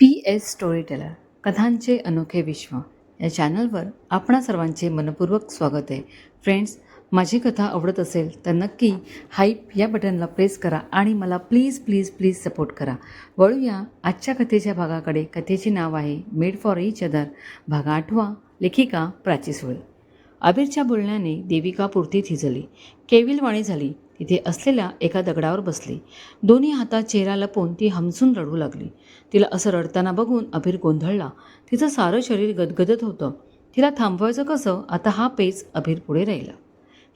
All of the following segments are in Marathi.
पी एस स्टोरी टेलर कथांचे अनोखे विश्व. या चॅनलवर आपणा सर्वांचे मनपूर्वक स्वागत आहे. फ्रेंड्स माझी कथा आवडत असेल तर नक्की हाईप या बटनला प्रेस करा आणि मला प्लीज प्लीज प्लीज सपोर्ट करा. वळूया आजच्या कथेच्या भागाकडे. कथेचे नाव आहे मेड फॉर इच अदर भाग आठवा लेखिका प्राची सुळे. अबीरच्या बोलण्याने देविका पुरती थिजली. केविलवाणी झाली. तिथे असलेल्या एका दगडावर बसली. दोन्ही हातात चेहरा लपवून ती हमसून रडू लागली. तिला असं रडताना बघून अभिर गोंधळला. तिचं सारं शरीर गदगदत होतं. तिला थांबवायचं कसं? आता हा पेच अभिर पुढे राहिला.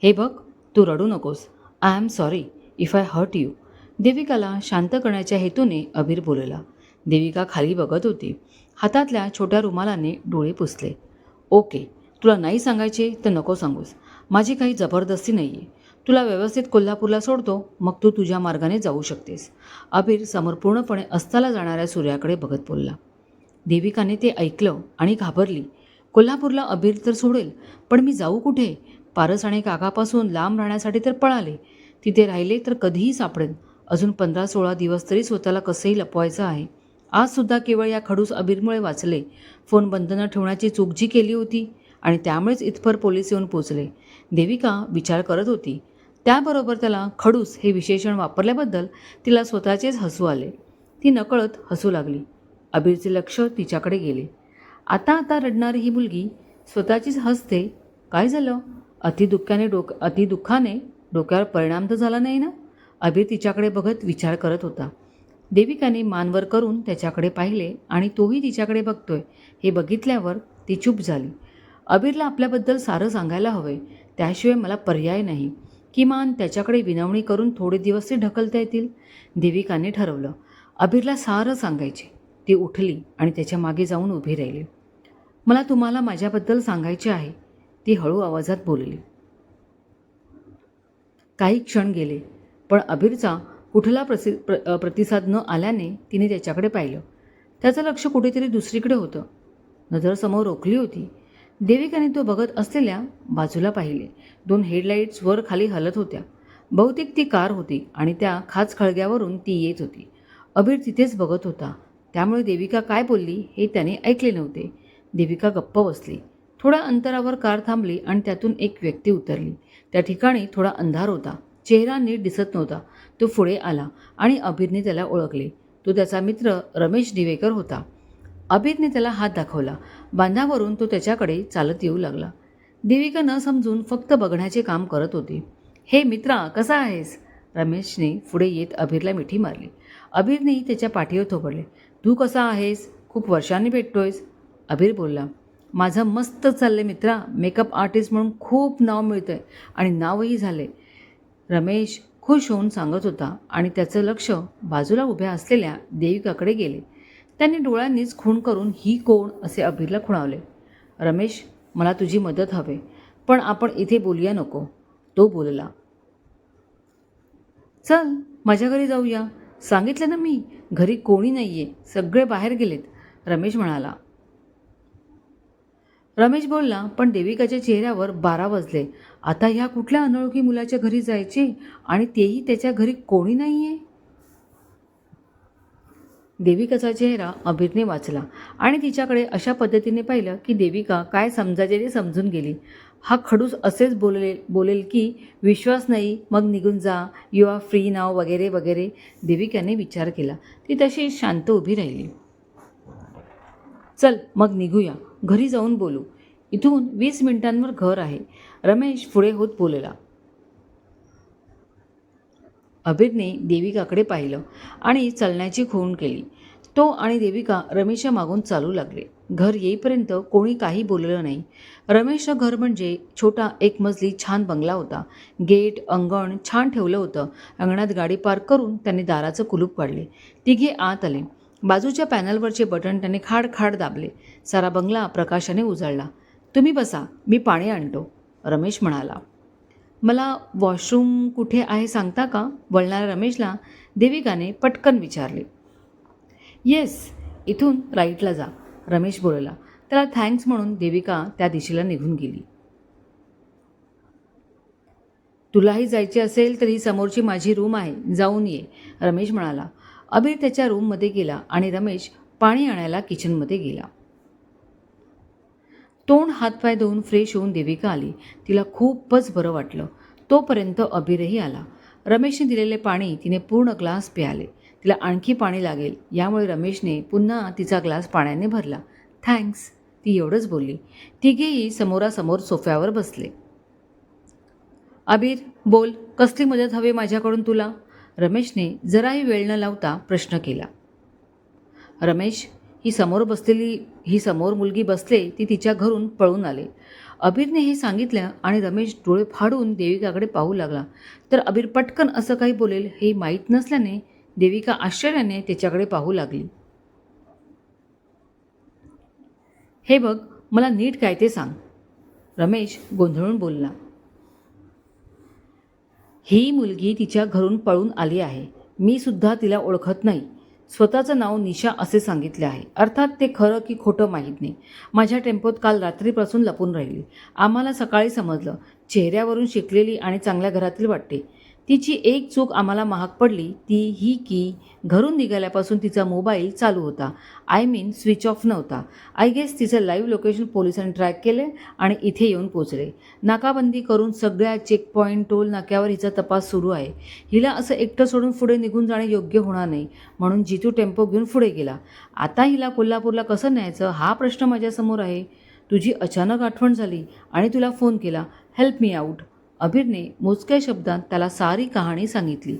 हे बघ तू रडू नकोस. I am sorry if I hurt you. देविकाला शांत करण्याच्या हेतूने अभिर बोलला. देविका खाली बघत होती. हातातल्या छोट्या रुमालाने डोळे पुसले. ओके तुला नाही सांगायचे तर नको सांगूस. माझी काही जबरदस्ती नाही आहे तुला व्यवस्थित कोल्हापूरला सोडतो मग तू तुझ्या मार्गाने जाऊ शकतेस. अबीर समोर पूर्णपणे अस्ताला जाणाऱ्या सूर्याकडे बघत बोलला. देविकाने ते ऐकलं आणि घाबरली. कोल्हापूरला अबीर तर सोडेल पण मी जाऊ कुठे? पारस आणि काकापासून लांब राहण्यासाठी तर पळाले. तिथे राहिले तर कधीही सापडेल. अजून पंधरा सोळा दिवस तरी स्वतःला कसंही लपवायचं आहे. आजसुद्धा केवळ या खडूस अबीरमुळे वाचले. फोन बंद न ठेवण्याची चूक जी केली होती आणि त्यामुळेच इथपर पोलीस येऊन पोचले. देविका विचार करत होती. त्याबरोबर त्याला खडूस हे विशेषण वापरल्याबद्दल तिला स्वतःचेच हसू आले. ती नकळत हसू लागली. अबीरचे लक्ष तिच्याकडे गेले. आता आता रडणारी ही मुलगी स्वतःचीच हसते. काय झालं? अतिदुःखाने डोक अतिदुःखाने डोक्यावर परिणाम तर झाला नाही ना? अबीर तिच्याकडे बघत विचार करत होता. देविकाने मानवर करून त्याच्याकडे पाहिले आणि तोही तिच्याकडे बघतोय. हे बघितल्यावर ती चूप झाली. अबीरला आपल्याबद्दल सारं सांगायला हवंय. त्याशिवाय मला पर्याय नाही. किमान त्याच्याकडे विनवणी करून थोडे दिवस ते ढकलता येतील. देविकाने ठरवलं. अबीरला सारं सांगायचे. ती उठली आणि त्याच्यामागे जाऊन उभी राहिली. मला तुम्हाला माझ्याबद्दल सांगायचे आहे. ती हळू आवाजात बोलली. काही क्षण गेले पण अबीरचा कुठला प्रसि प्र प्रतिसाद न आल्याने तिने त्याच्याकडे पाहिलं. त्याचं लक्ष कुठेतरी दुसरीकडे होतं. नजर समोर रोखली होती. देविकाने तो बघत असलेल्या बाजूला पाहिले. दोन हेडलाईट्स वर खाली हलत होत्या. बहुतेक ती कार होती आणि त्या खाच खळग्यावरून ती येत होती. अबीर तिथेच बघत होता. त्यामुळे देविका काय बोलली हे त्याने ऐकले नव्हते. देविका गप्प बसली. थोड्या अंतरावर कार थांबली आणि त्यातून एक व्यक्ती उतरली. त्या ठिकाणी थोडा अंधार होता. चेहरा नीट दिसत नव्हता. तो पुढे आला आणि अबीरने त्याला ओळखले. तो त्याचा मित्र रमेश दिवेकर होता. अबीरने त्याला हात दाखवला. बांधावरून तो त्याच्याकडे चालत येऊ लागला. देविका न समजून फक्त बघण्याचे काम करत होती. हे मित्रा कसा आहेस? रमेशने पुढे येत अभिरला मिठी मारली. अबीरनेही त्याच्या पाठीवर थोपडले. तू कसा आहेस? खूप वर्षांनी भेटतोयस. अबीर बोलला. माझं मस्त चाललंय मित्रा. मेकअप आर्टिस्ट म्हणून खूप नाव मिळतंय आणि नावही झाले. रमेश खुश होऊन सांगत होता आणि त्याचं लक्ष बाजूला उभ्या असलेल्या देविकाकडे गेले. त्याने डोळ्यांनीच खूण करून ही कोण असे अबीरला खुणावले. रमेश मला तुझी मदत हवे पण आपण इथे बोलूया नको. तो बोलला. चल माझ्या घरी जाऊया. सांगितलं ना मी घरी कोणी नाही आहे सगळे बाहेर गेलेत रमेश म्हणाला. रमेश बोलला पण देविकाच्या चेहऱ्यावर बारा वाजले. आता ह्या कुठल्या अनोळखी मुलाच्या घरी जायचे आणि तेही त्याच्या घरी कोणी नाही आहे देविकाचा चेहरा अबीरने वाचला आणि तिच्याकडे अशा पद्धतीने पाहिलं की देविका काय समजायचे ते समजून गेली. हा खडूस असेच बोलले बोलेल की विश्वास नाही मग निघून जा. यू आर फ्री नाव वगैरे वगैरे देविकाने विचार केला. ती तशी शांत उभी राहिली. चल मग निघूया. घरी जाऊन बोलू. इथून वीस मिनिटांवर घर आहे. रमेश पुढे होत बोलला. अबीरने देविकाकडे पाहिलं आणि चलण्याची खूण केली. तो आणि देविका रमेशच्या मागून चालू लागले. घर येईपर्यंत कोणी काही बोललं नाही. रमेशचं घर म्हणजे छोटा एक मजली छान बंगला होता. गेट अंगण छान ठेवलं होतं. अंगणात गाडी पार्क करून त्यांनी दाराचं कुलूप काढले तिघे आत आले. बाजूच्या पॅनलवरचे बटन त्याने खाड खाड दाबले. सारा बंगला प्रकाशाने उजळला. तुम्ही बसा मी पाणी आणतो रमेश म्हणाला. मला वॉशरूम कुठे आहे सांगता का? वळणाऱ्या रमेशला देविकाने पटकन विचारले. येस इथून राईटला जा रमेश बोलला. त्याला थँक्स म्हणून देविका त्या दिशेला निघून गेली. तुलाही जायचे असेल तर ही समोरची माझी रूम आहे जाऊन ये रमेश म्हणाला. अबीर त्याच्या रूममध्ये गेला आणि रमेश पाणी आणायला किचनमध्ये गेला. तोंड हातपाय धुवून फ्रेश होऊन देविका आली. तिला खूपच बरं वाटलं. तोपर्यंत अभिरही आला. रमेशने दिलेले पाणी तिने पूर्ण ग्लास प्याले. तिला आणखी पाणी लागेल. यामुळे रमेशने पुन्हा तिचा ग्लास पाण्याने भरला. थँक्स. ती एवढंच बोलली. तिघेही समोरासमोर सोफ्यावर बसले. अबीर बोल. कसली मदत हवी माझ्याकडून तुला? रमेशने जराही वेळ न लावता प्रश्न केला. रमेश ही समोर बसलेली ही समोर मुलगी बसले ती तिच्या घरून पळून आले. अबीरने हे सांगितलं आणि रमेश डोळे फाडून देविकाकडे पाहू लागला. तर अबीर पटकन असं काही बोलेल हे माहीत नसल्याने देविका आश्चर्याने त्याच्याकडे पाहू लागली. हे बघ मला नीट काय ते सांग. रमेश गोंधळून बोलला. ही मुलगी तिच्या घरून पळून आली आहे. मी सुद्धा तिला ओळखत नाही. स्वतःचं नाव निशा असे सांगितले आहे. अर्थात ते खरं की खोटं माहीत नाही. माझ्या टेम्पोत काल रात्रीपासून लपून राहिली. आम्हाला सकाळी समजलं. चेहऱ्यावरून शिकलेली आणि चांगल्या घरातील वाटते. तिची एक चूक आम्हाला महाग पडली ती ही की घरून निघाल्यापासून तिचा मोबाईल चालू होता. आय मीन स्विच ऑफ नव्हता. आय गेस तिचं लाईव्ह लोकेशन पोलिसांनी ट्रॅक केले आणि इथे येऊन पोचले नाकाबंदी करून सगळ्या चेक पॉईंट टोल नाक्यावर हिचा तपास सुरू आहे. हिला असं एकटं सोडून पुढे निघून जाणे योग्य होणार नाही म्हणून जितू टेम्पो घेऊन पुढे गेला. आता हिला कोल्हापूरला कसं न्यायचं हा प्रश्न माझ्यासमोर आहे. तुझी अचानक आठवण झाली आणि तुला फोन केला. हेल्प मी आऊट अबीरने मोजक्या शब्दात त्याला सारी कहाणी सांगितली.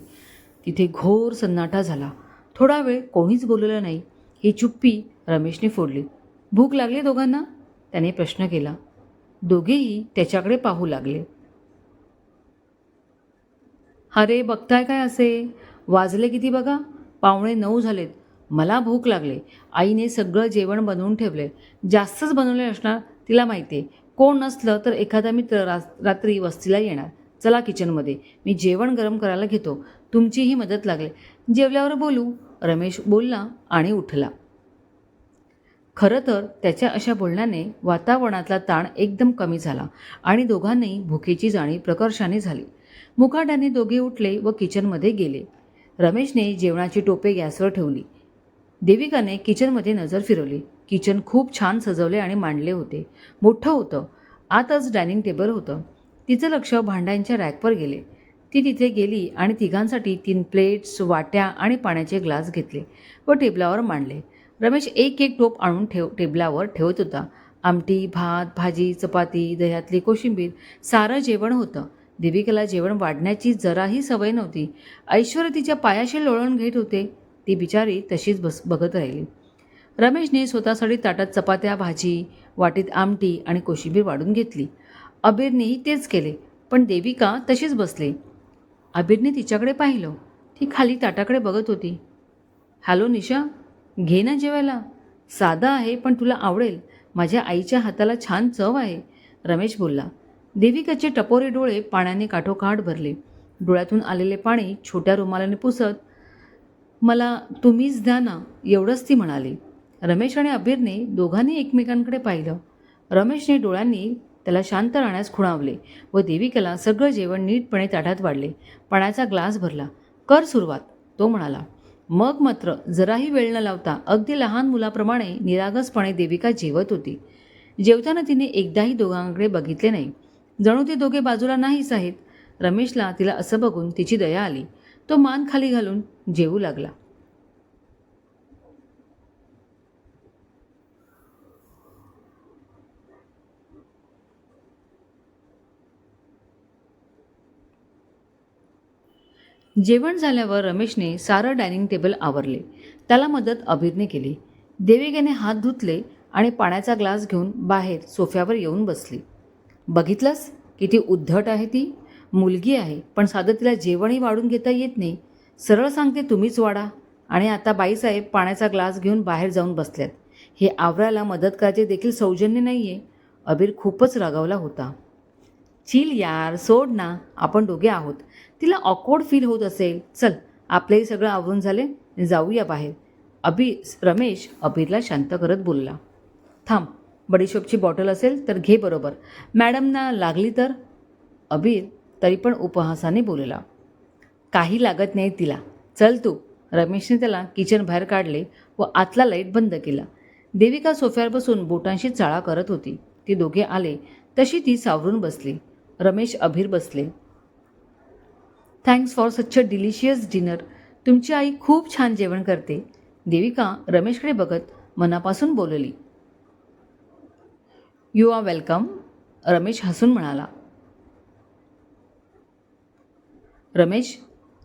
तिथे घोर सन्नाटा झाला. थोडा वेळ कोणीच बोललं नाही. ही चुप्पी रमेशने फोडली. भूक लागली दोघांना? त्याने प्रश्न केला. दोघेही त्याच्याकडे पाहू लागले. अरे बघताय काय असे? वाजले किती बघा? पावणे नऊ झालेत. मला भूक लागले. आईने सगळं जेवण बनवून ठेवले. जास्तच बनवले असणार तिला माहिती आहे कोण नसलं तर एखादा मित्र रा रात्री वस्तीला येणार. चला किचनमध्ये. मी जेवण गरम करायला घेतो. तुमचीही मदत लागेल. जेवल्यावर बोलू. रमेश बोलला आणि उठला. खरं तर त्याच्या अशा बोलण्याने वातावरणातला ताण एकदम कमी झाला आणि दोघांनाही भुकेची जाणीव प्रकर्षाने झाली. मुकाट्याने दोघे उठले व किचनमध्ये गेले. रमेशने जेवणाची टोपे गॅसवर ठेवली. देविकाने किचनमध्ये नजर फिरवली. किचन खूप छान सजवले आणि मांडले होते. मोठं होतं. आतच डायनिंग टेबल होतं. तिचं लक्ष भांड्यांच्या रॅकवर गेले. ती तिथे गेली आणि तिघांसाठी तीन प्लेट्स वाट्या आणि पाण्याचे ग्लास घेतले व टेबलावर मांडले. रमेश एक एक टोप आणून ठेव टेबलावर ठेवत होता. आमटी भात भाजी चपाती दह्यातली कोशिंबीर सारं जेवण होतं. देविकेला जेवण वाढण्याची जराही सवय नव्हती. ऐश्वर तिच्या पायाशी लोळण घेत होते. ती बिचारी तशीच बस बघत राहिली. रमेशने स्वतःसाठी ताटात चपात्या भाजी वाटीत आमटी आणि कोशिंबीर वाढून घेतली. अबीरनेही तेच केले पण देविका तशीच बसली. अबीरने तिच्याकडे पाहिलं. ती खाली ताटाकडे बघत होती. हॅलो निशा घे ना जेवायला. साधा आहे पण तुला आवडेल. माझ्या आईच्या हाताला छान चव आहे. रमेश बोलला. देविकाचे टपोरे डोळे पाण्याने काठोकाठ भरले. डोळ्यातून आलेले पाणी छोट्या रुमालाने पुसत मला तुम्हीच द्या ना एवढंच ती म्हणाली. रमेश आणि अभिरने दोघांनी एकमेकांकडे पाहिलं. रमेशने डोळ्यांनी त्याला शांत राहण्यास खुणावले व देविकेला सगळं जेवण नीटपणे ताटात वाढले. पाण्याचा ग्लास भरला. कर सुरुवात तो म्हणाला. मग मात्र जराही वेळ न लावता अगदी लहान मुलाप्रमाणे निरागसपणे देविका जेवत होती. जेवताना तिने एकदाही दोघांकडे बघितले नाही. जणू ते दोघे बाजूला नाहीच आहेत. रमेशला तिला असं बघून तिची दया आली. तो मान खाली घालून जेवू लागला. जेवण झाल्यावर रमेशने सारं डायनिंग टेबल आवरले. त्याला मदत अभिरने केली. देविकेने हात धुतले आणि पाण्याचा ग्लास घेऊन बाहेर सोफ्यावर येऊन बसली. बघितलंस? किती उद्धट आहे ती. मुलगी आहे पण साधं तिला जेवणही वाढून घेता येत नाही. सरळ सांगते तुम्हीच वाढा आणि आता बाईसाहेब पाण्याचा ग्लास घेऊन बाहेर जाऊन बसल्यात हे आवरायला मदत करायचे देखील सौजन्य नाही आहे अबीर खूपच रागावला होता. चिल यार सोड ना आपण दोघे आहोत. तिला ऑकवर्ड फील होत असेल. चल आपलंही सगळं आवरून झाले जाऊया बाहेर. अबी रमेश अबीरला शांत करत बोलला. थांब बडीशोपची बॉटल असेल तर घे बरोबर. मॅडमना लागली तर? अबीर तरी पण उपहासाने बोलला. काही लागत नाही तिला. चल तू. रमेशने त्याला किचन बाहेर काढले व आतला लाइट बंद केला. देविका सोफ्यावर बसून बोटांशी चाळा करत होती. ती दोघे आले. तशी ती सावरून बसली. रमेश अभिर बसले. Thanks for such a delicious dinner तुमची आई खूप छान जेवण करते. देविका रमेशकडे बघत मनापासून बोलली. यू आर वेलकम रमेश हसून म्हणाला. रमेश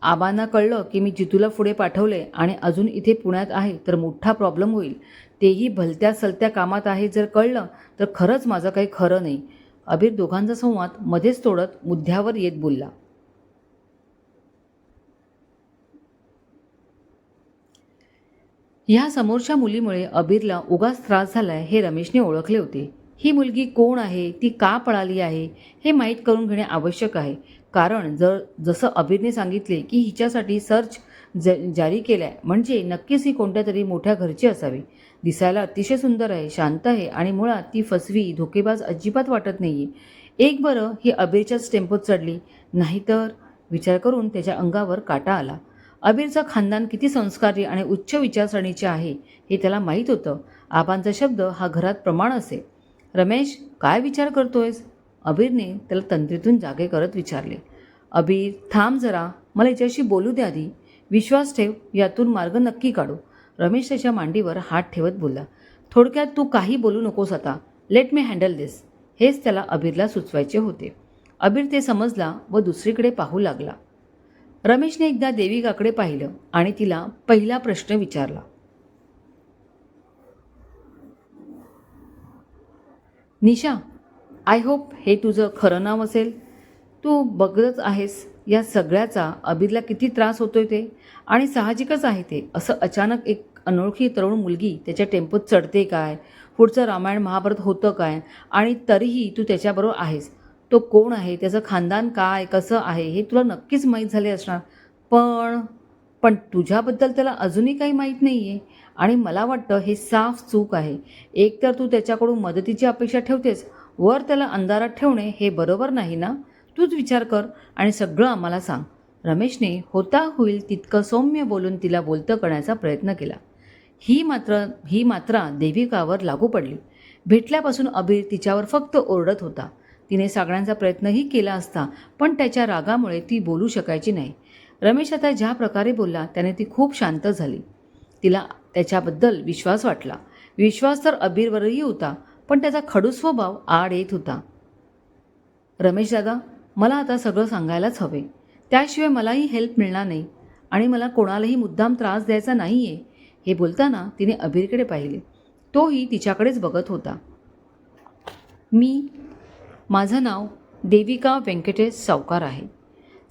आबांना कळलं की मी जितूला पुढे पाठवले आणि अजून इथे पुण्यात आहे तर मोठा प्रॉब्लेम होईल. तेही भलत्या सलत्या कामात आहे जर कळलं तर खरंच माझं काही खरं नाही. अभिर दोघांचा संवाद मध्येच तोडत मुद्द्यावर येत बोलला. ह्या समोरच्या मुलीमुळे अबीरला उगाच त्रास झालाय हे रमेशने ओळखले होते. ही मुलगी कोण आहे? ती का पळाली आहे? हे माहीत करून घेणे आवश्यक आहे. कारण जर जसं अबीरने सांगितले की हिच्यासाठी सर्च ज जारी केलाय म्हणजे नक्कीच ही कोणत्या तरी मोठ्या घरची असावी. दिसायला अतिशय सुंदर आहे शांत आहे आणि मुळात ती फसवी धोकेबाज अजिबात वाटत नाहीये. एक बरं ही अबीरच्याच टेम्पोत चढली. नाहीतर विचार करून त्याच्या अंगावर काटा आला. अबीरचा खानदान किती संस्कारी आणि उच्च विचारसरणीचे आहे हे त्याला माहीत होतं. आबांचा शब्द हा घरात प्रमाण असे. रमेश काय विचार करतोयस? अबीरने त्याला तंत्रीतून जागे करत विचारले. अबीर थांब जरा मला याच्याशी बोलू द्या आधी. विश्वास ठेव यातून मार्ग नक्की काढू. रमेश त्याच्या मांडीवर हात ठेवत बोलला. थोडक्यात तू काही बोलू नकोस आता. लेट मी हँडल दिस हेच त्याला अबीरला सुचवायचे होते. अबीर ते समजला व दुसरीकडे पाहू लागला. रमेशने एकदा देविकाकडे पाहिलं आणि तिला पहिला प्रश्न विचारला. निशा आय होप हे तुझं खरं नाव असेल. तू बघतच आहेस. या सगळ्याचा अबीरला किती त्रास होतोय ते? आणि साहजिकच आहे ते. असं अचानक एक अनोळखी तरुण मुलगी त्याच्या टेम्पोत चढते काय? पुढचं रामायण महाभारत होतं काय? आणि तरीही तू त्याच्याबरोबर आहेस. तो कोण आहे? त्याचं खानदान काय? कसं आहे? हे तुला नक्कीच माहीत झाले असणार. पण पण तुझ्याबद्दल त्याला अजूनही काही माहीत नाही आहे आणि मला वाटतं हे साफ चूक आहे. एक तर तू त्याच्याकडून मदतीची अपेक्षा ठेवतेस. वर त्याला अंधारात ठेवणे हे बरोबर नाही ना? तूच विचार कर आणि सगळं आम्हाला सांग. रमेशने होता होईल तितकं सौम्य बोलून तिला बोलतं करण्याचा प्रयत्न केला. ही मात्र ही मात्रा देविकावर लागू पडली. भेटल्यापासून अबीर तिच्यावर फक्त ओरडत होता. तिने सांगण्याचा प्रयत्नही केला असता पण त्याच्या रागामुळे ती बोलू शकायची नाही. रमेश आता ज्या प्रकारे बोलला त्याने ती खूप शांत झाली. तिला त्याच्याबद्दल विश्वास वाटला. विश्वास तर अबीरवरही होता पण त्याचा खडू स्वभाव आड येत होता. रमेश दादा मला आता सगळं सांगायलाच हवे. त्याशिवाय मलाही हेल्प मिळणार नाही आणि मला कोणालाही मुद्दाम त्रास द्यायचा नाही आहे हे बोलताना तिने अबीरकडे पाहिले. तोही तिच्याकडेच बघत होता. मी माझं नाव देविका व्यंकटेश सावकार आहे.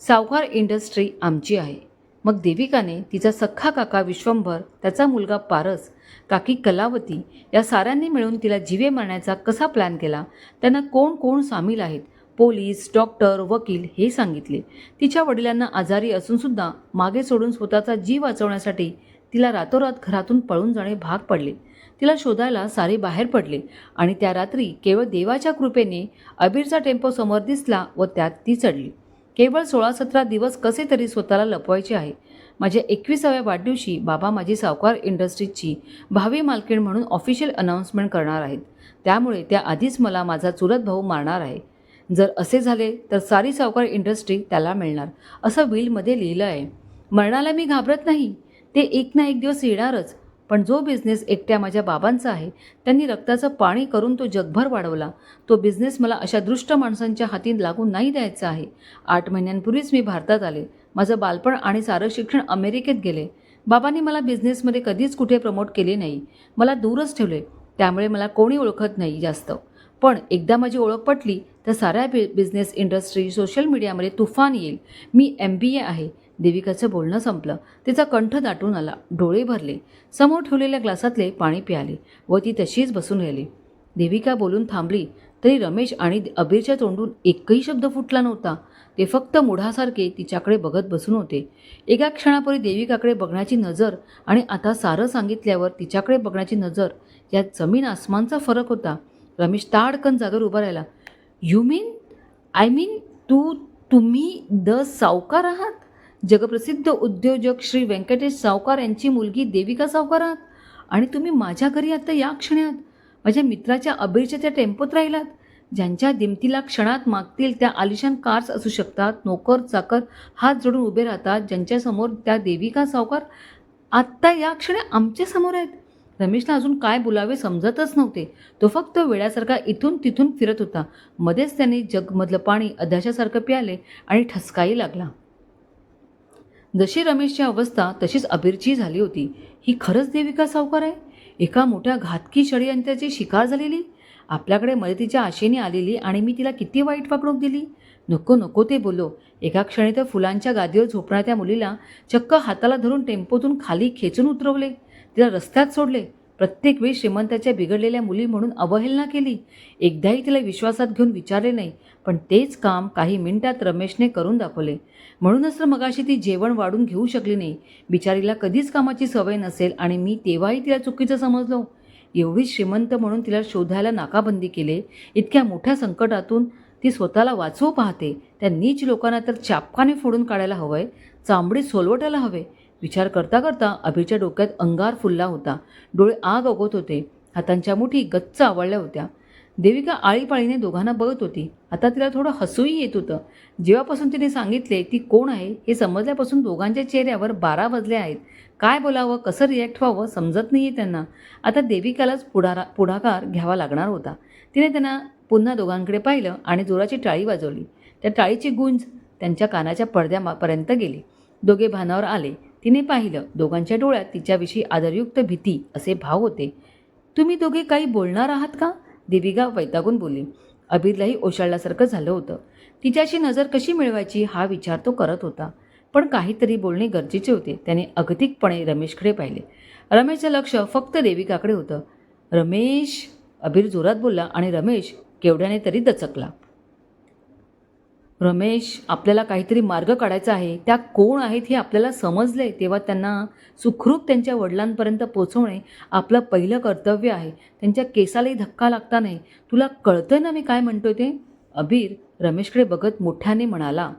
सावकार इंडस्ट्री आमची आहे. मग देविकाने तिचा सख्खा काका विश्वंभर त्याचा मुलगा पारस काकी कलावती या साऱ्यांनी मिळून तिला जीवे मारण्याचा कसा प्लॅन केला? त्यांना कोण कोण सामील आहेत? पोलीस डॉक्टर वकील हे सांगितले. तिच्या वडिलांना आजारी असूनसुद्धा मागे सोडून स्वतःचा जीव वाचवण्यासाठी तिला रातोरात घरातून पळून जाणे भाग पडले. तिला शोधायला सारे बाहेर पडले आणि त्या रात्री केवळ देवाच्या कृपेने अबीरचा टेम्पो समोर दिसला व त्यात ती चढली. केवळ सोळा सतरा दिवस कसे तरी स्वतःला लपवायचे आहे. माझ्या एकविसाव्या वाढदिवशी बाबा माझी सावकार इंडस्ट्रीजची भावी मालकीण म्हणून ऑफिशियल अनाऊन्समेंट करणार आहेत. त्यामुळे त्या आधीच मला माझा चुलत भाऊ मारणार आहे. जर असे झाले तर सारी सावकार इंडस्ट्री त्याला मिळणार असं विलमध्ये लिहिलं आहे. मरणाला मी घाबरत नाही. ते एक ना एक दिवस येणारच. पण जो बिझनेस एकट्या माझ्या बाबांचा आहे त्यांनी रक्ताचं पाणी करून तो जगभर वाढवला. तो बिझनेस मला अशा दृष्ट माणसांच्या हाती लागून नाही द्यायचा आहे. आठ महिन्यांपूर्वीच मी भारतात आले. माझं बालपण आणि सारं शिक्षण अमेरिकेत गेले. बाबांनी मला बिझनेसमध्ये कधीच कुठे प्रमोट केले नाही. मला दूरच ठेवले. त्यामुळे मला कोणी ओळखत नाही जास्त. पण एकदा माझी ओळख पटली तर साऱ्या बि बिझनेस इंडस्ट्री सोशल मीडियामध्ये तुफान येईल. मी एम बी ए आहे. देविकाचं बोलणं संपलं. तिचा कंठ दाटून आला. डोळे भरले. समोर ठेवलेल्या ग्लासातले पाणी प्याले व ती तशीच बसून राहिली. देविका बोलून थांबली तरी रमेश आणि अबीरच्या तोंडून एकही शब्द फुटला नव्हता. ते फक्त मुढासारखे तिच्याकडे बघत बसून होते. एका क्षणापूर्वी देविकाकडे बघण्याची नजर आणि आता सारं सांगितल्यावर तिच्याकडे बघण्याची नजर यात जमीन आसमानचा फरक होता. रमेश ताडकन जागेवर उभा राहिला. यू मीन आय मीन तू तुम्ही द सावकार आहात? जगप्रसिद्ध उद्योजक श्री व्यंकटेश सावकार यांची मुलगी देविका सावकार आहात. आणि तुम्ही माझ्या घरी आता या क्षणात. माझ्या मित्राच्या अबीरच्या त्या टेम्पोत राहिलात. ज्यांच्या दिमतीला क्षणात मागतील त्या आलिशान कार्स असू शकतात नोकर चाकर हात जोडून उभे राहतात ज्यांच्यासमोर त्या देविका सावकार आत्ता या क्षणी आमच्यासमोर आहेत. रमेशला अजून काय बोलावे समजतच नव्हते. तो फक्त वेळासारखा इथून तिथून फिरत होता. मध्येच त्याने जगमधलं पाणी अध्याशासारखं प्याले आणि ठसकाही लागला. जशी रमेशची अवस्था तशीच अबीरची झाली होती. ही खरंच देविका सावकार आहे? एका मोठ्या घातकी षडयंत्राची शिकार झालेली? आपल्याकडे मदतीच्या आशेने आलेली आणि मी तिला किती वाईट वागणूक दिली? नको नको ते बोलो. एका क्षणी तर फुलांच्या गादीवर झोपणाऱ्या त्या मुलीला चक्क हाताला धरून टेम्पोतून खाली खेचून उतरवले. तिला रस्त्यात सोडले. प्रत्येक वेळी श्रीमंताच्या बिघडलेल्या मुली म्हणून अवहेलना केली. एकदाही तिला विश्वासात घेऊन विचारले नाही पण तेच काम काही मिनिटात रमेशने करून दाखवले. म्हणूनच तर मगाशी ती जेवण वाढून घेऊ शकली नाही. बिचारीला कधीच कामाची सवय नसेल आणि मी तेव्हाही तिला चुकीचं समजलो. एवढी श्रीमंत म्हणून तिला शोधायला नाकाबंदी केले. इतक्या मोठ्या संकटातून ती स्वतःला वाचवू पाहते. त्या नीच लोकांना तर चापकाने फोडून काढायला हवंय. चांबडी सोलवटायला हवे. विचार करता करता अभिच्या डोक्यात अंगार फुलला होता. डोळे आग ओगत होते. हातांच्या मुठी गच्च आवळल्या होत्या. देविका आळीपाळीने दोघांना बघत होती. आता तिला थोडं हसूही येत होतं. जेव्हापासून तिने सांगितले ती कोण आहे हे समजल्यापासून दोघांच्या चेहऱ्यावर बारा वाजले आहेत. काय बोलावं कसं रिॲक्ट व्हावं समजत नाही आहे त्यांना. आता देविकालाच पुढारा पुढाकार घ्यावा लागणार होता. तिने त्यांना पुन्हा दोघांकडे पाहिलं आणि जोराची टाळी वाजवली. त्या टाळीची गुंज त्यांच्या कानाच्या पडद्यापर्यंत गेली. दोघे भानावर आले. तिने पाहिलं दोघांच्या डोळ्यात तिच्याविषयी आदरयुक्त भीती असे भाव होते. तुम्ही दोघे काही बोलणार आहात का? देविका वैतागून बोलली. अबीरलाही ओशाळल्यासारखं झालं होतं. तिच्याशी नजर कशी मिळवायची हा विचार तो करत होता. पण काहीतरी बोलणे गरजेचे होते. त्याने अगतिकपणे रमेशकडे पाहिले. रमेशचं लक्ष फक्त देविकाकडे होतं. रमेश अबीर जोरात बोलला आणि रमेश केवढ्याने तरी दचकला. रमेश आपल्याला काहीतरी मार्ग काढायचा आहे. त्या कोण आहेत हे आपल्याला समजले तेव्हा त्यांना सुखरूप त्यांच्या वडिलांपर्यंत पोचवणे आपलं पहिलं कर्तव्य आहे. त्यांच्या केसालाही धक्का लागता नाही. तुला कळतंय ना मी काय म्हणतो ते? अबीर रमेशकडे बघत मोठ्याने म्हणाला.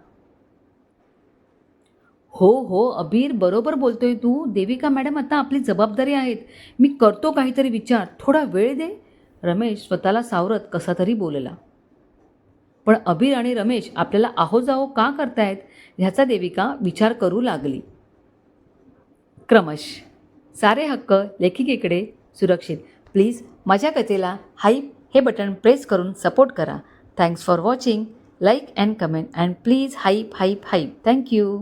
हो हो अबीर बरोबर बोलतोय तू. देविका मॅडम आता आपली जबाबदारी आहेत. मी करतो काहीतरी विचार. थोडा वेळ दे. रमेश स्वतःला सावरत कसा तरी बोलला. पण अबीर आणि रमेश आपल्याला आहो जाहो का करतायत ह्याचा देविका विचार करू लागली. क्रमश सारे हक्क लेखिकेकडे सुरक्षित. प्लीज माझ्या कथेला हाईप हे बटन प्रेस करून सपोर्ट करा. Thanks for watching like and comment and please hype hype hype. Thank you.